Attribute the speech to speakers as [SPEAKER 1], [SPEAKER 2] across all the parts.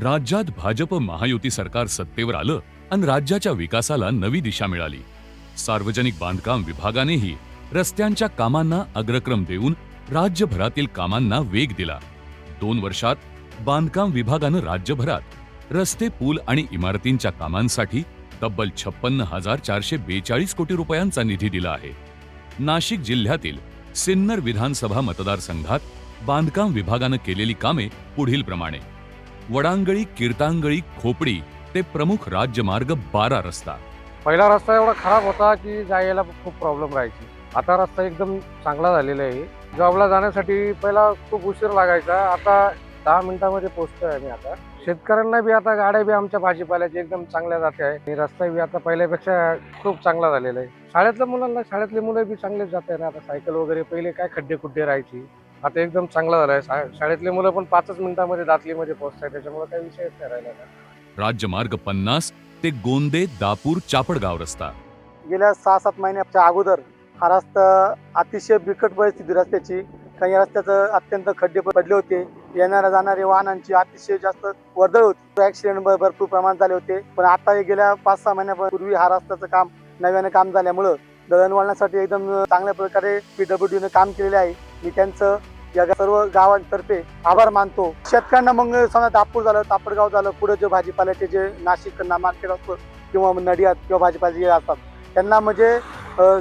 [SPEAKER 1] राज्यात भाजप महायुती सरकार सत्तेवर आलं आणि राज्याच्या विकासाला नवी दिशा मिळाली. सार्वजनिक बांधकाम विभागानेही रस्त्यांच्या कामांना अग्रक्रम देऊन राज्यभरातील कामांना वेग दिला. दोन वर्षात बांधकाम विभागानं राज्यभरात रस्ते पूल आणि इमारतींच्या कामांसाठी तब्बल छप्पन्न हजार चारशे बेचाळीस कोटी रुपयांचा निधी दिला आहे. नाशिक जिल्ह्यातील सिन्नर विधानसभा मतदारसंघात बांधकाम विभागानं केलेली कामे पुढील प्रमाणे वडांगळी कीर्तांगळी खोपडी ते प्रमुख राज्यमार्ग बारा रस्ता.
[SPEAKER 2] पहिला रस्ता एवढा खराब होता की जायला खूप प्रॉब्लेम राहायची. आता रस्ता एकदम चांगला झालेला आहे. जॉबला जाण्यासाठी पहिला खूप उशीर लागायचा. आता दहा मिनिटामध्ये पोहोचतोय आम्ही आता. शेतकऱ्यांना बी आता गाड्या बी आमच्या भाजीपाल्याची एकदम चांगल्या जाते आहे. आणि रस्ता बी आता पहिल्यापेक्षा खूप चांगला झालेला आहे. शाळेतल्या मुलांना शाळेतली मुलं बी चांगलेच जात आहे ना. आता सायकल वगैरे पहिले काय खड्डे खुड्डे राहायची. आता एकदम चांगला झालाय शा- शाळेतले मुलं पण पाचच मिनिटामध्ये दातलीमध्ये पोहोचताय त्याच्यामुळे काही विषयच नाही राहिला.
[SPEAKER 1] राज्यमार्ग पन्नास ते गोंदे दापूर चापडगाव रस्ता.
[SPEAKER 3] गेल्या सहा सात महिन्याच्या अगोदर हा रस्ता अतिशय बिकट परिस्थिती रस्त्याची. काही रस्त्याचं अत्यंत खड्डे पडले होते. येणाऱ्या जाणाऱ्या वाहनांची अतिशय जास्त वर्दळ होती. ऍक्सिडेंट भरपूर प्रमाणात झाले होते. पण आता हे गेल्या पाच सहा महिन्यापूर्वी हा रस्त्याचं काम नव्याने काम झाल्यामुळं दळणवळणासाठी एकदम चांगल्या प्रकारे पीडब्ल्यूडीने काम केलेले आहे. मी त्यांचं या सर्व गावांतर्फे आभार मानतो. शेतकऱ्यांना मग समजा दापूर झालं तापडगाव झालं पुढे जे भाजीपाल्याचे जे नाशिक मार्केट असतं किंवा नडियात किंवा भाजीपाले जे असतात त्यांना म्हणजे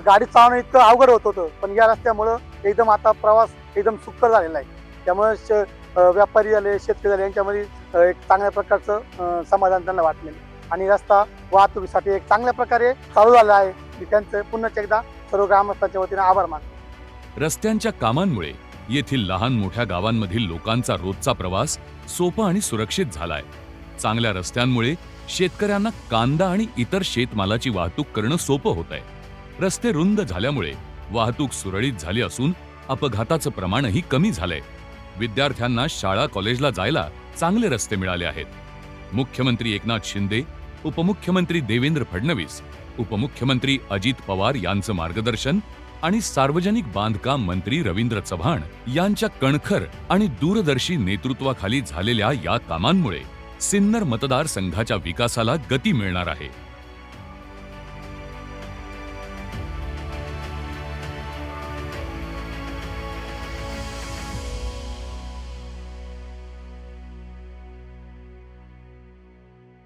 [SPEAKER 3] गाडी चालवणं इतकं अवघड होत होतं. पण या रस्त्यामुळं एकदम आता प्रवास एकदम सुकर झालेला आहे. त्यामुळे श- व्यापारी झाले शेतकरी झाले यांच्यामध्ये एक चांगल्या प्रकारचं समाधान त्यांना वाटलेलं आहे. आणि रस्ता वाहतुकीसाठी एक चांगल्या प्रकारे चालू झाला आहे. मी त्यांचं पुन्हा एकदा सर्व ग्रामस्थांच्या वतीने आभार मानतो
[SPEAKER 1] रस्त्यांच्या कामांमुळे येथील लहान मोठ्या गावांमधील लोकांचा रोजचा प्रवास सोपा आणि सुरक्षित झालाय. चांगल्या रस्त्यांमुळे शेतकऱ्यांना कांदा आणि इतर शेतमालाची वाहतूक करणं सोपं होत आहे रस्ते रुंद झाल्यामुळे वाहतूक सुरळीत झाली असून अपघाताचं प्रमाणही कमी झालंय. विद्यार्थ्यांना शाळा कॉलेजला जायला चांगले रस्ते मिळाले आहेत. मुख्यमंत्री एकनाथ शिंदे उपमुख्यमंत्री देवेंद्र फडणवीस उपमुख्यमंत्री अजित पवार यांचं मार्गदर्शन आणि सार्वजनिक बांधकाम मंत्री रवींद्र चव्हाण यांच्या कणखर आणि दूरदर्शी नेतृत्वाखाली झालेल्या या कामांमुळे सिन्नर मतदारसंघाच्या विकासाला गती मिळणार आहे.